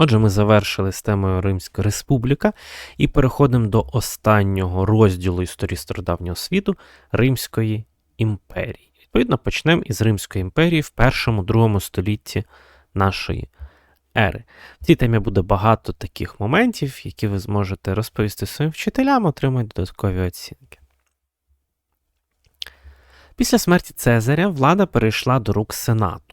Отже, ми завершили з темою Римська Республіка і переходимо до останнього розділу історії стародавнього світу Римської імперії. Відповідно, почнемо із Римської імперії в першому другому столітті нашої ери. В цій темі буде багато таких моментів, які ви зможете розповісти своїм вчителям, отримати додаткові оцінки. Після смерті Цезаря влада перейшла до рук Сенату.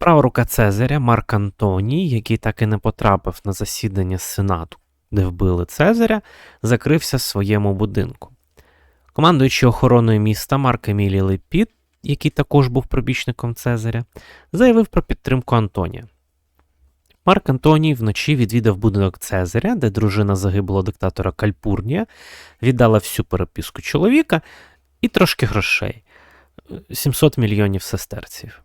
Права рука Цезаря Марк Антоній, який так і не потрапив на засідання Сенату, де вбили Цезаря, закрився в своєму будинку. Командуючий охороною міста Марк Емілій Лепіт, який також був прибічником Цезаря, заявив про підтримку Антонія. Марк Антоній вночі відвідав будинок Цезаря, де дружина загиблого диктатора Кальпурнія віддала всю переписку чоловіка і трошки грошей 700 мільйонів сестерців.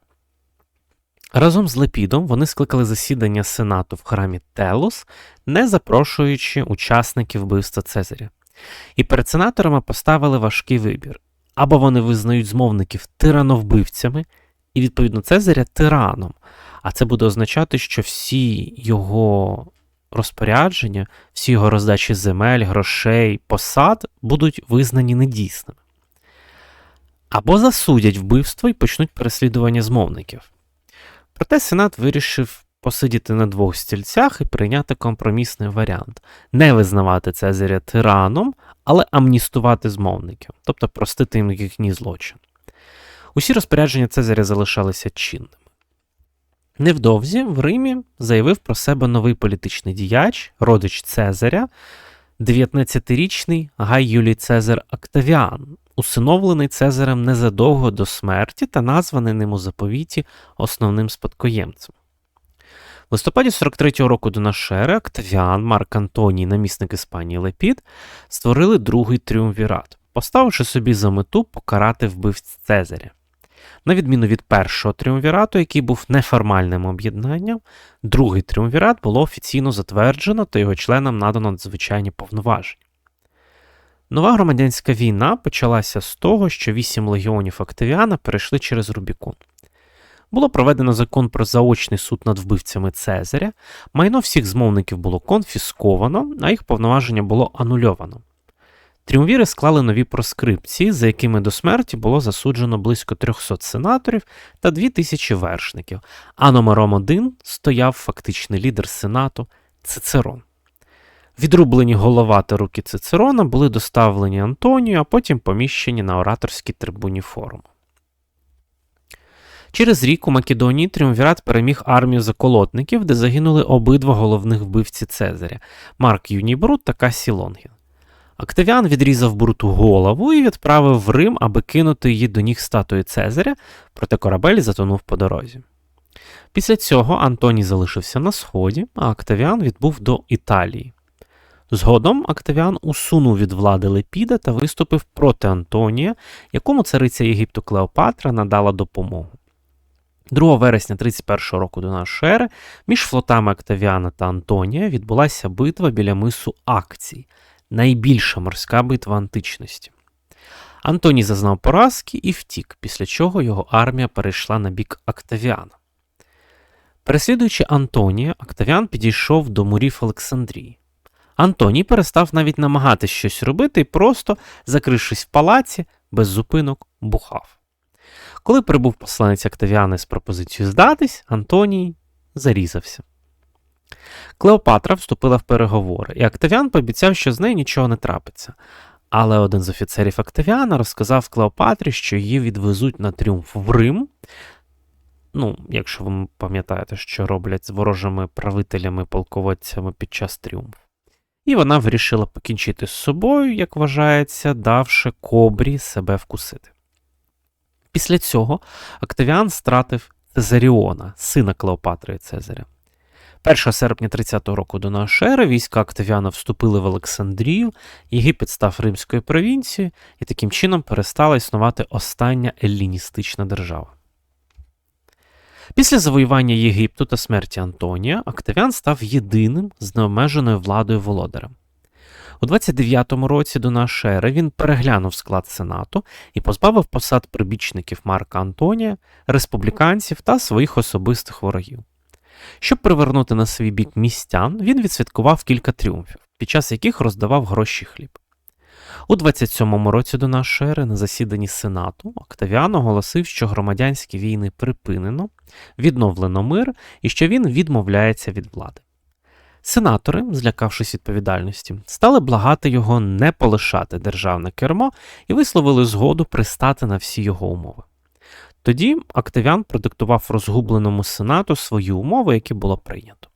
Разом з Лепідом вони скликали засідання Сенату в храмі Телус, не запрошуючи учасників вбивства Цезаря. І перед сенаторами поставили важкий вибір: або вони визнають змовників тирановбивцями, і, відповідно, Цезаря тираном. А це буде означати, що всі його розпорядження, всі його роздачі земель, грошей, посад будуть визнані недійсними. Або засудять вбивство і почнуть переслідування змовників. Проте Сенат вирішив посидіти на двох стільцях і прийняти компромісний варіант не визнавати Цезаря тираном, але амністувати змовників, тобто простити їм їхній злочин. Усі розпорядження Цезаря залишалися чинними. Невдовзі в Римі заявив про себе новий політичний діяч, родич Цезаря, 19-річний Гай Юлій Цезар Октавіан, усиновлений Цезарем незадовго до смерті та названий ним у заповіті основним спадкоємцем. В листопаді 43-го року до нашої ери Октавіан, Марк Антоній, намісник Іспанії Лепід, створили другий тріумвірат, поставивши собі за мету покарати вбивць Цезаря. На відміну від першого тріумвірату, який був неформальним об'єднанням, другий тріумвірат було офіційно затверджено та його членам надано надзвичайні повноваження. Нова громадянська війна почалася з того, що вісім легіонів Октавіана перейшли через Рубікон. Було проведено закон про заочний суд над вбивцями Цезаря, майно всіх змовників було конфісковано, а їх повноваження було анульовано. Тріумвіри склали нові проскрипції, за якими до смерті було засуджено близько 300 сенаторів та 2000 вершників, а номером один стояв фактичний лідер Сенату Цицерон. Відрублені голова та руки Цицерона були доставлені Антонію, а потім поміщені на ораторській трибуні форуму. Через рік у Македонії Тріумвірат переміг армію заколотників, де загинули обидва головних вбивці Цезаря Марк Юнібрут та Касі Лонгін. Октавіан відрізав Бруту голову і відправив в Рим, аби кинути її до ніг статуї Цезаря, проте корабель затонув по дорозі. Після цього Антоній залишився на сході, а Октавіан відбув до Італії. Згодом Октавіан усунув від влади Лепіда та виступив проти Антонія, якому цариця Єгипту Клеопатра надала допомогу. 2 вересня 31 року до нашої ери між флотами Октавіана та Антонія відбулася битва біля мису Акцій, найбільша морська битва античності. Антоній зазнав поразки і втік, після чого його армія перейшла на бік Октавіана. Переслідуючи Антонія, Октавіан підійшов до мурів Олександрії. Антоній перестав навіть намагатись щось робити і просто, закрившись в палаці, без зупинок бухав. Коли прибув посланець Октавіана з пропозицією здатись, Антоній зарізався. Клеопатра вступила в переговори, і Октавіан пообіцяв, що з нею нічого не трапиться. Але один з офіцерів Октавіана розказав Клеопатрі, що її відвезуть на тріумф в Рим. Ну, якщо ви пам'ятаєте, що роблять з ворожими правителями полководцями під час тріумфу. І вона вирішила покінчити з собою, як вважається, давши кобрі себе вкусити. Після цього Октавіан стратив Цезаріона, сина Клеопатри і Цезаря. 1 серпня 30-го року до нашої ери війська Октавіана вступили в Олександрію, Єгипет став римською провінцією, і таким чином перестала існувати остання елліністична держава. Після завоювання Єгипту та смерті Антонія Октавіан став єдиним з необмеженою владою володарем. У 29-му році до нашої ери він переглянув склад Сенату і позбавив посад прибічників Марка Антонія, республіканців та своїх особистих ворогів. Щоб привернути на свій бік містян, він відсвяткував кілька тріумфів, під час яких роздавав гроші хліб. У 27-му році до нашої ери на засіданні Сенату Октавіан оголосив, що громадянські війни припинено, відновлено мир і що він відмовляється від влади. Сенатори, злякавшись відповідальності, стали благати його не полишати державне кермо і висловили згоду пристати на всі його умови. Тоді Октавіан продиктував розгубленому сенату свої умови, які було прийнято.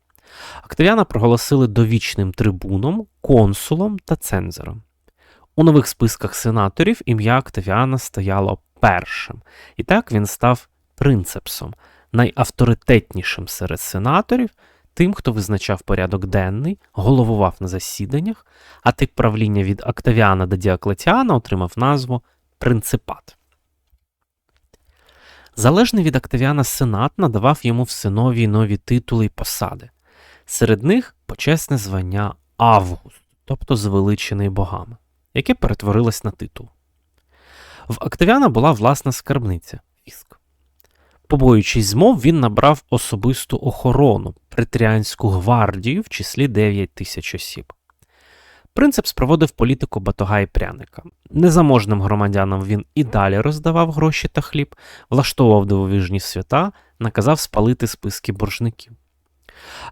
Октавіана проголосили довічним трибуном, консулом та цензором. У нових списках сенаторів ім'я Октавіана стояло першим, і так він став принцепсом, найавторитетнішим серед сенаторів, тим, хто визначав порядок денний, головував на засіданнях, а тип правління від Октавіана до Діоклетіана отримав назву принципат. Залежний від Октавіана Сенат надавав йому в синові нові титули й посади. Серед них почесне звання Август, тобто звеличений богами, яке перетворилось на титул. В Октавіана була власна скарбниця фіск. Побоюючись змов, він набрав особисту охорону претріанську гвардію в числі 9 тисяч осіб. Принцип спроводив політику батога і пряника. Незаможним громадянам він і далі роздавав гроші та хліб, влаштовував дивовижні свята, наказав спалити списки боржників.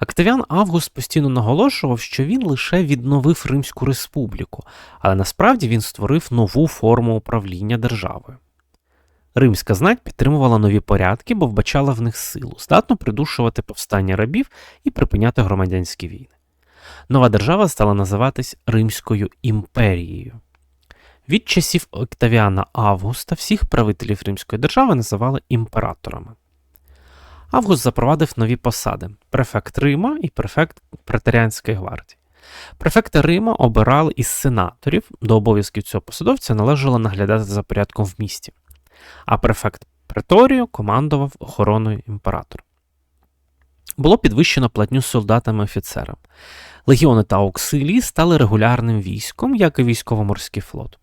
Октавіан Август постійно наголошував, що він лише відновив Римську республіку, але насправді він створив нову форму управління державою. Римська знать підтримувала нові порядки, бо вбачала в них силу, здатну придушувати повстання рабів і припиняти громадянські війни. Нова держава стала називатись Римською імперією. Від часів Октавіана Августа всіх правителів Римської держави називали імператорами. Август запровадив нові посади префект Рима і префект Претеріанської гвардії. Префекти Рима обирали із сенаторів, до обов'язків цього посадовця належало наглядати за порядком в місті, а префект Преторію командував охороною імператора. Було підвищено платню солдатам і офіцерам. Легіони та ауксилії стали регулярним військом, як і військово-морський флот.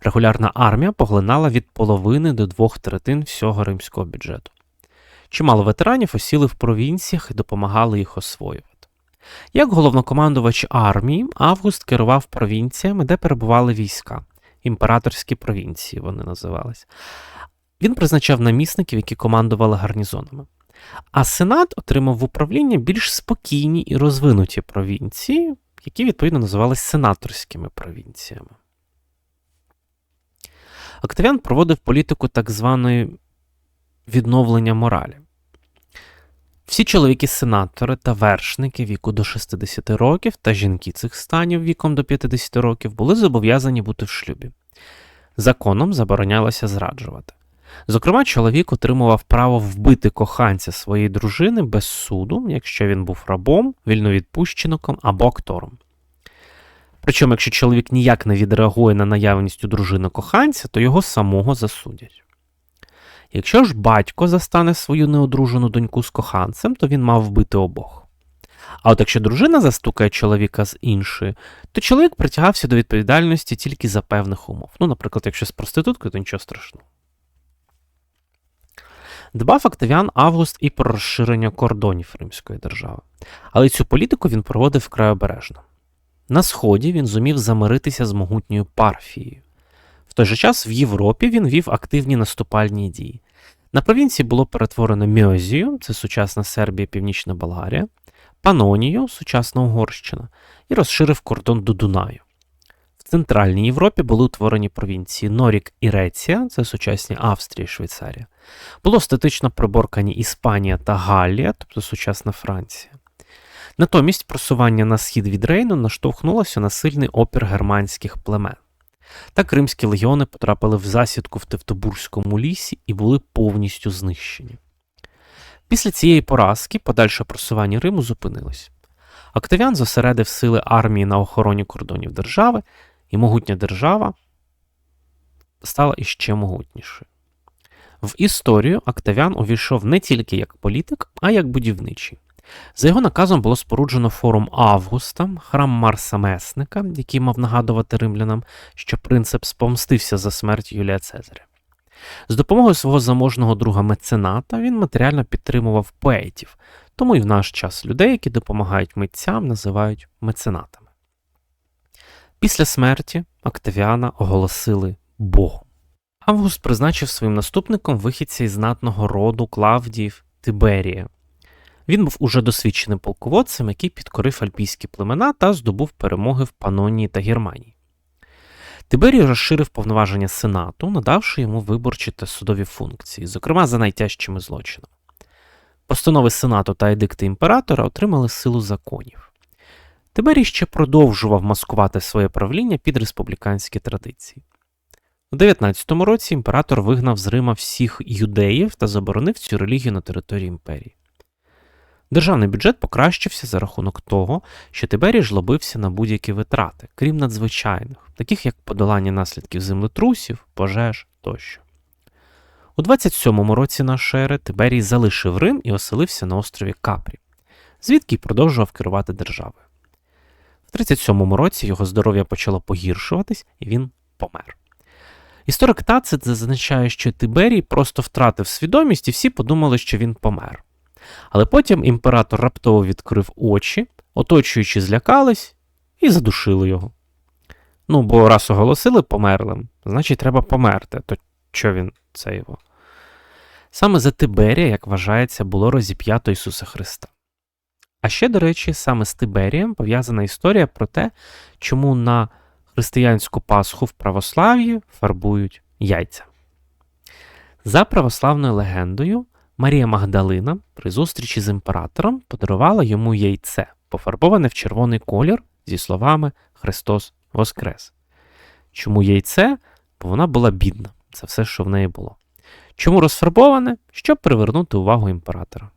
Регулярна армія поглинала від половини до двох третин всього римського бюджету. Чимало ветеранів осіли в провінціях і допомагали їх освоювати. Як головнокомандувач армії, Август керував провінціями, де перебували війська, імператорські провінції вони називались. Він призначав намісників, які командували гарнізонами. А Сенат отримав в управління більш спокійні і розвинуті провінції, які відповідно називались сенаторськими провінціями. Октавіан проводив політику так званої відновлення моралі. Всі чоловіки-сенатори та вершники віку до 60 років та жінки цих станів віком до 50 років були зобов'язані бути в шлюбі. Законом заборонялося зраджувати. Зокрема, чоловік отримував право вбити коханця своєї дружини без суду, якщо він був рабом, вільновідпущеником або актором. Причому, якщо чоловік ніяк не відреагує на наявність у дружини коханця, то його самого засудять. Якщо ж батько застане свою неодружену доньку з коханцем, то він мав вбити обох. А от якщо дружина застукає чоловіка з іншою, то чоловік притягався до відповідальності тільки за певних умов. Ну, наприклад, якщо з проституткою, то нічого страшного. Дбав Октавіан Август і про розширення кордонів Римської держави. Але цю політику він проводив вкрай обережно. На Сході він зумів замиритися з могутньою парфією. В той же час в Європі він вів активні наступальні дії. На провінції було перетворено Мьозію, це сучасна Сербія, Північна Болгарія, Панонію, сучасна Угорщина, і розширив кордон до Дунаю. В Центральній Європі були утворені провінції Норік і Реція, це сучасні Австрія і Швейцарія. Було статично приборкані Іспанія та Галія, тобто сучасна Франція. Натомість просування на схід від Рейну наштовхнулося на сильний опір германських племен. Так римські легіони потрапили в засідку в Тевтобурському лісі і були повністю знищені. Після цієї поразки подальше просування Риму зупинилось. Октавіан зосередив сили армії на охороні кордонів держави, і могутня держава стала іще могутнішою. В історію Октавіан увійшов не тільки як політик, а як будівничий. За його наказом було споруджено форум Августа, храм Марса Месника, який мав нагадувати римлянам, що принцип спомстився за смерть Юлія Цезаря. З допомогою свого заможного друга мецената він матеріально підтримував поетів, Тому і в наш час людей, які допомагають митцям, називають меценатами. Після смерті Октавіана оголосили Богом. Август призначив своїм наступником вихідця із знатного роду Клавдіїв Тиберія. Він був уже досвідченим полководцем, який підкорив альпійські племена та здобув перемоги в Панонії та Германії. Тиберій розширив повноваження Сенату, надавши йому виборчі та судові функції, зокрема за найтяжчими злочинами. Постанови Сенату та едикти імператора отримали силу законів. Тиберій ще продовжував маскувати своє правління під республіканські традиції. У 19 році імператор вигнав з Рима всіх юдеїв та заборонив цю релігію на території імперії. Державний бюджет покращився за рахунок того, що Тиберій жлобився на будь-які витрати, крім надзвичайних, таких як подолання наслідків землетрусів, пожеж тощо. У 27-му році нашої ери Тиберій залишив Рим і оселився на острові Капрі, звідки й продовжував керувати державою. В 37-му році його здоров'я почало погіршуватись, і він помер. Історик Тацит зазначає, що Тиберій просто втратив свідомість, і всі подумали, що він помер. Але потім імператор раптово відкрив очі, оточуючи, злякались і задушили його. Ну, бо раз оголосили померлим, значить, треба померти. То що він це його? Саме за Тиберія, як вважається, було розіп'ято Ісуса Христа. А ще, до речі, саме з Тиберієм пов'язана історія про те, чому на християнську Пасху в православ'ї фарбують яйця. За православною легендою, Марія Магдалина при зустрічі з імператором подарувала йому яйце, пофарбоване в червоний колір зі словами Христос Воскрес. Чому яйце? Бо вона була бідна, це все, що в неї було. Чому розфарбоване? Щоб привернути увагу імператора.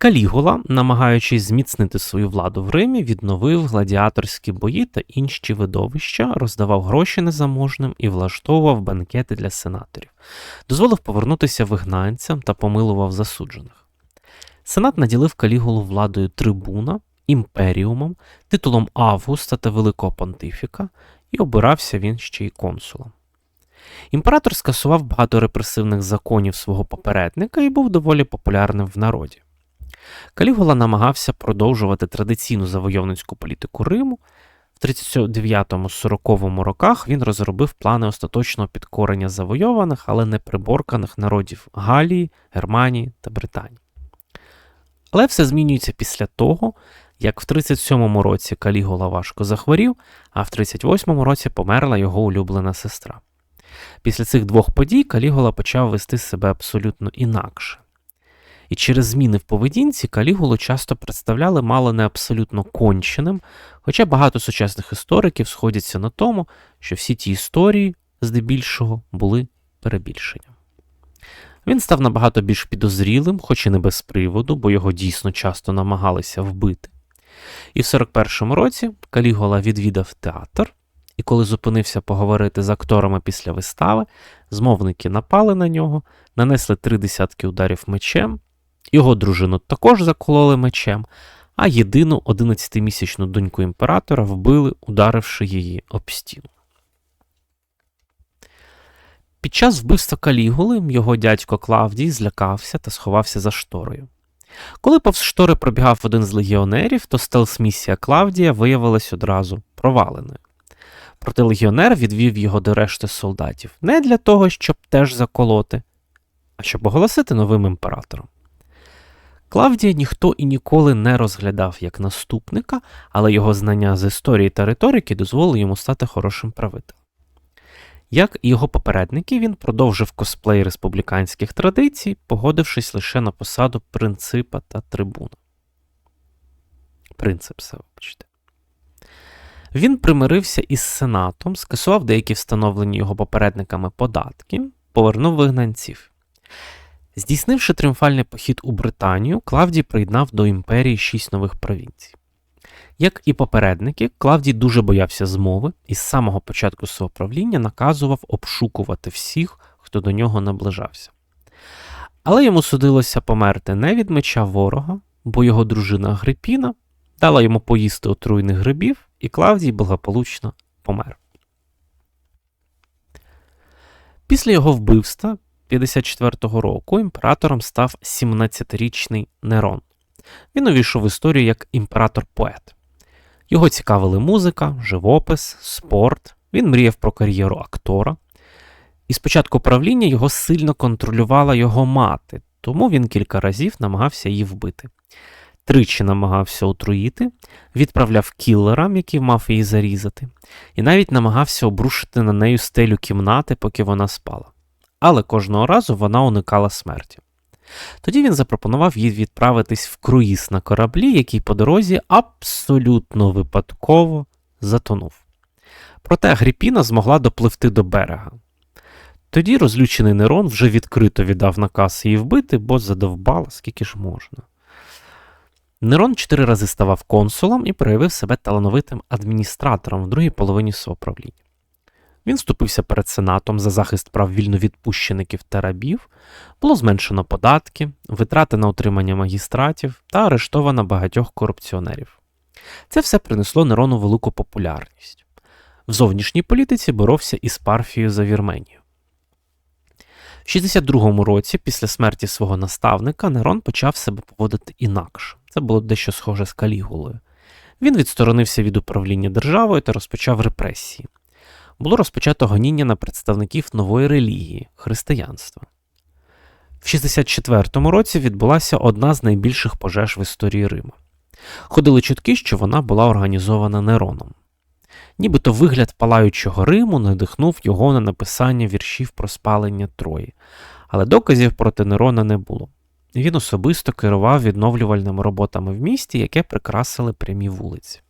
Калігула, намагаючись зміцнити свою владу в Римі, відновив гладіаторські бої та інші видовища, роздавав гроші незаможним і влаштовував банкети для сенаторів, дозволив повернутися вигнанцям та помилував засуджених. Сенат наділив Калігулу владою трибуна, імперіумом, титулом Августа та Великого Понтифіка, і обирався він ще й консулом. Імператор скасував багато репресивних законів свого попередника і був доволі популярним в народі. Калігула намагався продовжувати традиційну завойовницьку політику Риму. В 39-40 роках він розробив плани остаточного підкорення завойованих, але не приборканих народів Галії, Германії та Британії. Але все змінюється після того, як в 37-му році Калігула важко захворів, а в 38-му році померла його улюблена сестра. Після цих двох подій Калігула почав вести себе абсолютно інакше. І через зміни в поведінці Калігулу часто представляли мало не абсолютно конченим, хоча багато сучасних істориків сходяться на тому, що всі ті історії, здебільшого, були перебільшенням. Він став набагато більш підозрілим, хоч і не без приводу, бо його дійсно часто намагалися вбити. І в 41-му році Калігула відвідав театр, і коли зупинився поговорити з акторами після вистави, змовники напали на нього, нанесли три десятки ударів мечем, його дружину також закололи мечем, а єдину 11-місячну доньку імператора вбили, ударивши її об стіну. Під час вбивства Калігули його дядько Клавдій злякався та сховався за шторою. Коли повз штори пробігав один з легіонерів, то стелс-місія Клавдія виявилась одразу проваленою. Проте легіонер відвів його до решти солдатів не для того, щоб теж заколоти, а щоб оголосити новим імператором. Клавдія ніхто і ніколи не розглядав як наступника, але його знання з історії та риторики дозволили йому стати хорошим правителем. Як і його попередники, він продовжив косплей республіканських традицій, погодившись лише на посаду принципа та трибуна. Принцип все вибачте. Він примирився із сенатом, скасував деякі встановлені його попередниками податки, повернув вигнанців. Здійснивши тріумфальний похід у Британію, Клавдій приєднав до імперії шість нових провінцій. Як і попередники, Клавдій дуже боявся змови і з самого початку свого правління наказував обшукувати всіх, хто до нього наближався. Але йому судилося померти не від меча ворога, бо його дружина Агрипіна дала йому поїсти отруйних грибів, і Клавдій благополучно помер. Після його вбивства 54 року імператором став 17-річний Нерон. Він увійшов в історію як імператор-поет. Його цікавили музика, живопис, спорт. Він мріяв про кар'єру актора. І спочатку правління його сильно контролювала його мати, тому він кілька разів намагався її вбити. Тричі намагався отруїти, відправляв кілерам, який мав її зарізати, і навіть намагався обрушити на нею стелю кімнати, поки вона спала. Але кожного разу вона уникала смерті. Тоді він запропонував їй відправитись в круїз на кораблі, який по дорозі абсолютно випадково затонув. Проте Агріпіна змогла допливти до берега. Тоді розлючений Нерон вже відкрито віддав наказ її вбити, бо задовбала, скільки ж можна. Нерон чотири рази ставав консулом і проявив себе талановитим адміністратором в другій половині свого правління. Він вступився перед Сенатом за захист прав вільновідпущеників та рабів, було зменшено податки, витрати на утримання магістратів та арештовано багатьох корупціонерів. Це все принесло Нерону велику популярність. В зовнішній політиці боровся із Парфією за Вірменію. В 62-му році, після смерті свого наставника, Нерон почав себе поводити інакше. Це було дещо схоже з Калігулою. Він відсторонився від управління державою та розпочав репресії. Було розпочато гоніння на представників нової релігії християнства. В 64-му році відбулася одна з найбільших пожеж в історії Рима. Ходили чутки, що вона була організована Нероном. Нібито вигляд палаючого Риму надихнув його на написання віршів про спалення Трої, але доказів проти Нерона не було. Він особисто керував відновлювальними роботами в місті, яке прикрасили прямі вулиці.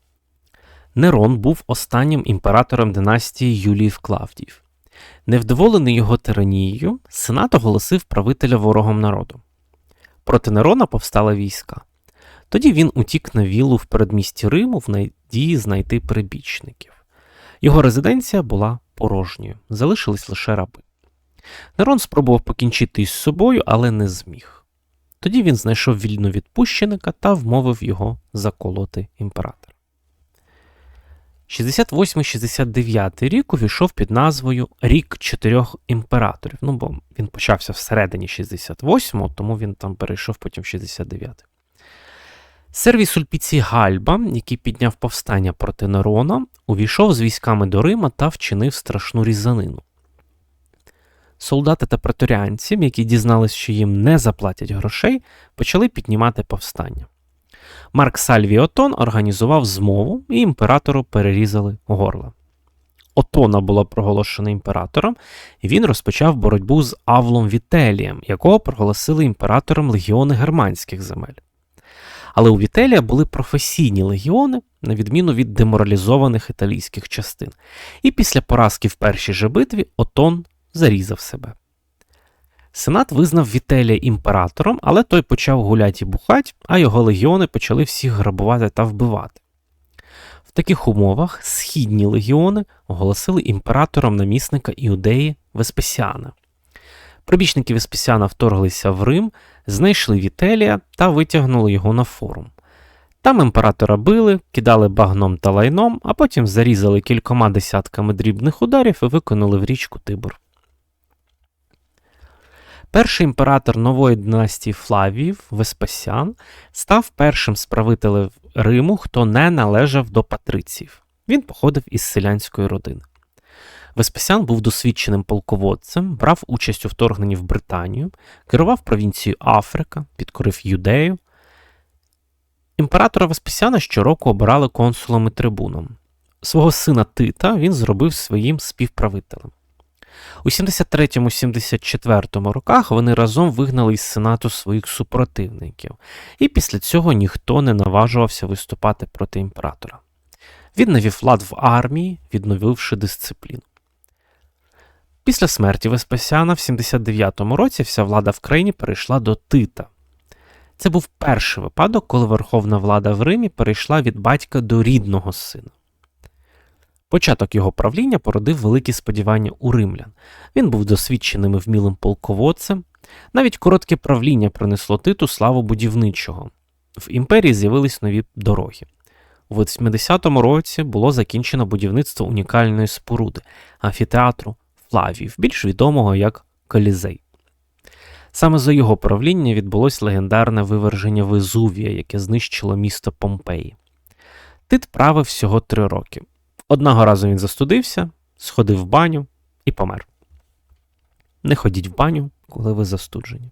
Нерон був останнім імператором династії Юліїв Клавдіїв. Невдоволений його тиранією, сенат оголосив правителя ворогом народу. Проти Нерона повстали війська. Тоді він утік на віллу в передмісті Риму в надії знайти прибічників. Його резиденція була порожньою, залишились лише раби. Нерон спробував покінчити із собою, але не зміг. Тоді він знайшов вільновідпущеника та вмовив його заколоти імператора. 68-69 рік увійшов під назвою Рік чотирьох імператорів. Ну, бо він почався всередині 68-го, тому він там перейшов потім в 69 Сервій Сульпіці Гальба, який підняв повстання проти Нерона, увійшов з військами до Рима та вчинив страшну різанину. Солдати та преторіанці, які дізнались, що їм не заплатять грошей, почали піднімати повстання. Марк Сальвій Отон організував змову і імператору перерізали горла. Отона було проголошено імператором, і він розпочав боротьбу з Авлом Вітелієм, якого проголосили імператором легіони германських земель. Але у Вітелія були професійні легіони, на відміну від деморалізованих італійських частин. І після поразки в першій же битві Отон зарізав себе. Сенат визнав Вітелія імператором, але той почав гуляти і бухать, а його легіони почали всіх грабувати та вбивати. В таких умовах східні легіони оголосили імператором намісника Іудеї Веспесіана. Прибічники Веспесіана вторглися в Рим, знайшли Вітелія та витягнули його на форум. Там імператора били, кидали багном та лайном, а потім зарізали кількома десятками дрібних ударів і виконали в річку Тибр. Перший імператор нової династії Флавіїв, Веспасян, став першим справителем Риму, хто не належав до патриців. Він походив із селянської родини. Веспасян був досвідченим полководцем, брав участь у вторгненні в Британію, керував провінцією Африка, підкорив юдею. Імператора Веспасяна щороку обирали консулом і трибуном. Свого сина Тита він зробив своїм співправителем. У 73-74 роках вони разом вигнали із Сенату своїх супротивників, і після цього ніхто не наважувався виступати проти імператора. Він навів лад в армії, відновивши дисципліну. Після смерті Веспасіана в 79-му році вся влада в країні перейшла до Тита. Це був перший випадок, коли верховна влада в Римі перейшла від батька до рідного сина. Початок його правління породив великі сподівання у римлян. Він був досвідченим і вмілим полководцем. Навіть коротке правління принесло титу славу будівничого. В імперії з'явились нові дороги. У 80-му році було закінчено будівництво унікальної споруди амфітеатру Флавіїв, більш відомого як Колізей. Саме за його правління відбулось легендарне виверження Везувія, яке знищило місто Помпеї. Тит правив всього три роки. Одного разу він застудився, сходив в баню і помер. Не ходіть в баню, коли ви застуджені.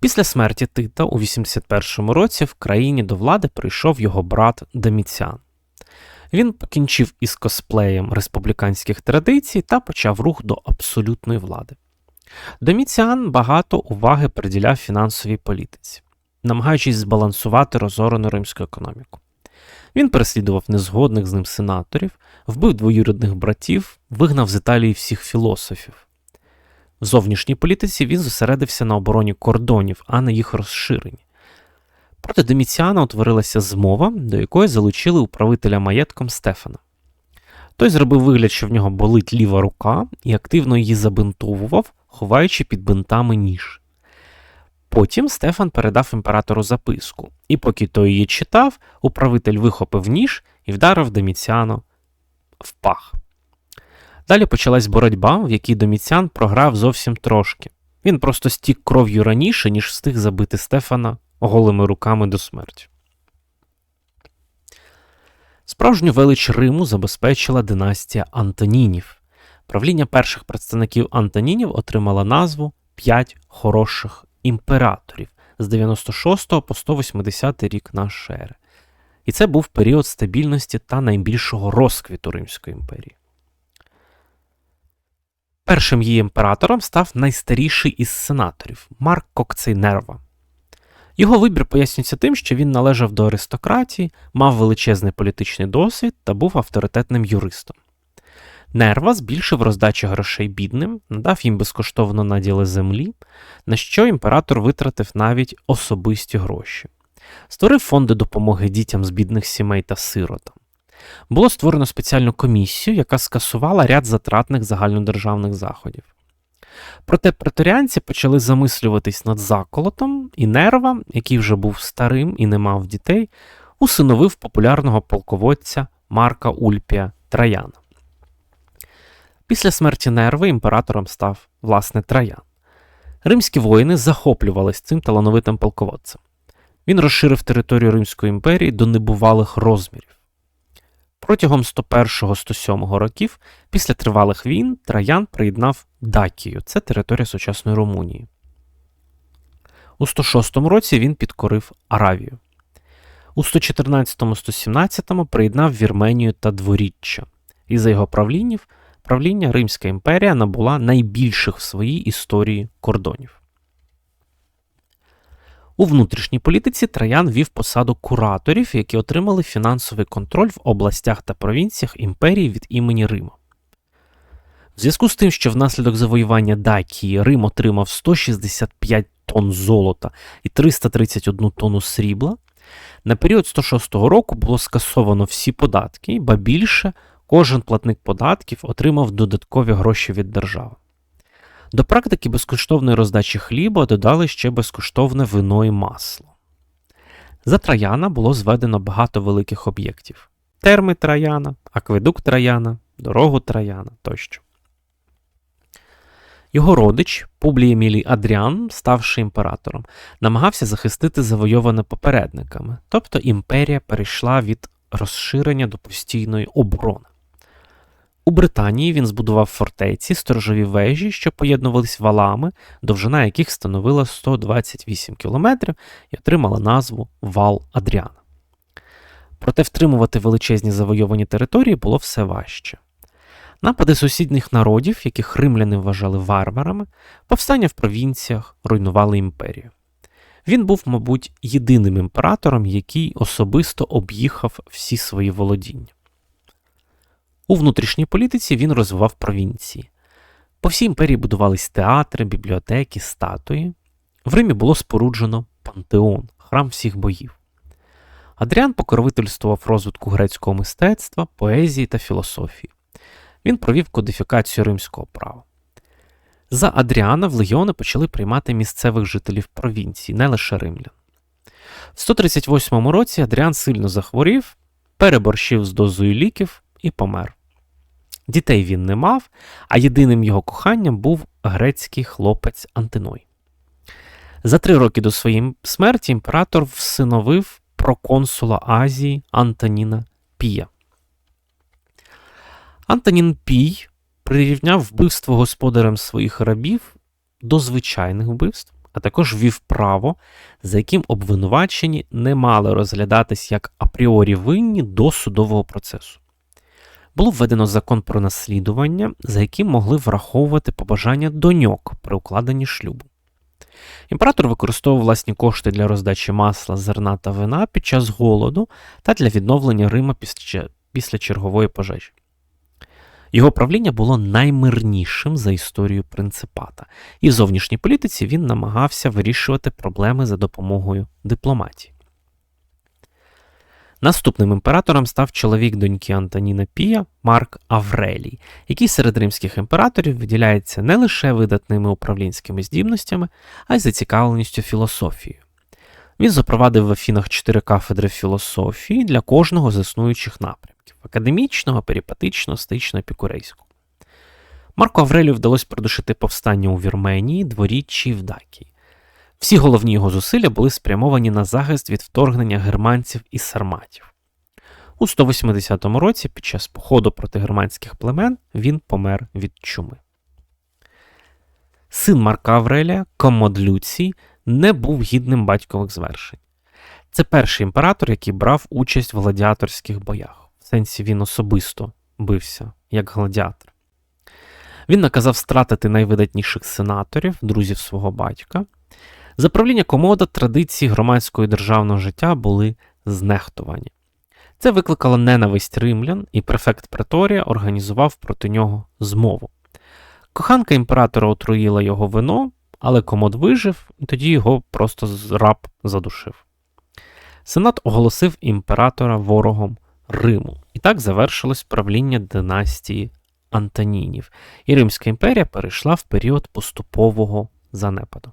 Після смерті Тита у 81-му році в країні до влади прийшов його брат Доміціан. Він покінчив із косплеєм республіканських традицій та почав рух до абсолютної влади. Доміціан багато уваги приділяв фінансовій політиці, намагаючись збалансувати розорену римську економіку. Він переслідував незгодних з ним сенаторів, вбив двоюрідних братів, вигнав з Італії всіх філософів. В зовнішній політиці він зосередився на обороні кордонів, а не їх розширенні. Проти Доміціана утворилася змова, до якої залучили управителя маєтком Стефана. Той зробив вигляд, що в нього болить ліва рука, і активно її забинтовував, ховаючи під бинтами ніж. Потім Стефан передав імператору записку, і поки той її читав, управитель вихопив ніж і вдарив Доміціану в пах. Далі почалась боротьба, в якій Доміціан програв зовсім трошки. Він просто стік кров'ю раніше, ніж встиг забити Стефана голими руками до смерті. Справжню велич Риму забезпечила династія Антонінів. Правління перших представників Антонінів отримало назву П'ять хороших імператорів з 96 по 180 рік нашої ери. І це був період стабільності та найбільшого розквіту Римської імперії. Першим її імператором став найстаріший із сенаторів Марк Кокцей Нерва. Його вибір пояснюється тим, що він належав до аристократії, мав величезний політичний досвід та був авторитетним юристом. Нерва збільшив роздачі грошей бідним, надав їм безкоштовно наділи землі, на що імператор витратив навіть особисті гроші, створив фонди допомоги дітям з бідних сімей та сиротам. Було створено спеціальну комісію, яка скасувала ряд затратних загальнодержавних заходів. Проте преторіанці почали замислюватись над заколотом, і нерва, який вже був старим і не мав дітей, усиновив популярного полководця Марка Ульпія Траяна. Після смерті нерви імператором став власне Траян. Римські воїни захоплювались цим талановитим полководцем. Він розширив територію Римської імперії до небувалих розмірів. Протягом 101-107 років, після тривалих війн, Траян приєднав Дакію, це територія сучасної Румунії. У 106 році він підкорив Аравію. У 114-117 приєднав Вірменію та Дворіччя, і за його правліннів правління Римська імперія набула найбільших в своїй історії кордонів. У внутрішній політиці Траян вів посаду кураторів, які отримали фінансовий контроль в областях та провінціях імперії від імені Рима. В зв'язку з тим, що внаслідок завоювання Дакії Рим отримав 165 тонн золота і 331 тонну срібла, на період 106 року було скасовано всі податки, ба більше кожен платник податків отримав додаткові гроші від держави. До практики безкоштовної роздачі хліба додали ще безкоштовне вино і масло. За Траяна було зведено багато великих об'єктів: терми Траяна, акведук Траяна, дорогу Траяна тощо. Його родич, Публій Емілій Адріан, ставши імператором, намагався захистити завойоване попередниками, тобто імперія перейшла від розширення до постійної оборони. У Британії він збудував фортеці, сторожові вежі, що поєднувались валами, довжина яких становила 128 кілометрів і отримала назву Вал Адріана. Проте втримувати величезні завойовані території було все важче. Напади сусідніх народів, яких римляни вважали варварами, повстання в провінціях руйнували імперію. Він був, мабуть, єдиним імператором, який особисто об'їхав всі свої володіння. У внутрішній політиці він розвивав провінції. По всій імперії будувались театри, бібліотеки, статуї. В Римі було споруджено пантеон, храм всіх боїв. Адріан покровительствував розвитку грецького мистецтва, поезії та філософії. Він провів кодифікацію римського права. За Адріана в легіони почали приймати місцевих жителів провінції, не лише римлян. В 138 році Адріан сильно захворів, переборщив з дозою ліків і помер. Дітей він не мав, а єдиним його коханням був грецький хлопець Антиной. За три роки до своєї смерті імператор всиновив проконсула Азії Антоніна Пія. Антонін Пій прирівняв вбивство господарем своїх рабів до звичайних вбивств, а також ввів право, за яким обвинувачені не мали розглядатись як апріорі винні до судового процесу. Було введено закон про наслідування, за яким могли враховувати побажання доньок при укладенні шлюбу. Імператор використовував власні кошти для роздачі масла, зерна та вина під час голоду та для відновлення Рима після, чергової пожежі. Його правління було наймирнішим за історію принципата, і в зовнішній політиці він намагався вирішувати проблеми за допомогою дипломатії. Наступним імператором став чоловік доньки Антоніна Пія Марк Аврелій, який серед римських імператорів виділяється не лише видатними управлінськими здібностями, а й зацікавленістю філософією. Він запровадив в Афінах чотири кафедри філософії для кожного з існуючих напрямків академічного, періпатичного, стичного, епікурейського. Марку Аврелію вдалося придушити повстання у Вірменії, дворіччі і в Дакії. Всі головні його зусилля були спрямовані на захист від вторгнення германців і сарматів. У 180 році, під час походу проти германських племен, він помер від чуми. Син Марка Аврелія, Комод Люцій, не був гідним батькових звершень. Це перший імператор, який брав участь в гладіаторських боях. В сенсі він особисто бився як гладіатор. Він наказав стратити найвидатніших сенаторів, друзів свого батька. За правління комода традиції громадського і державного життя були знехтувані. Це викликало ненависть римлян, і префект Преторія організував проти нього змову. Коханка імператора отруїла його вино, але комод вижив, і тоді його просто раб задушив. Сенат оголосив імператора ворогом Риму, і так завершилось правління династії Антонінів, і Римська імперія перейшла в період поступового занепаду.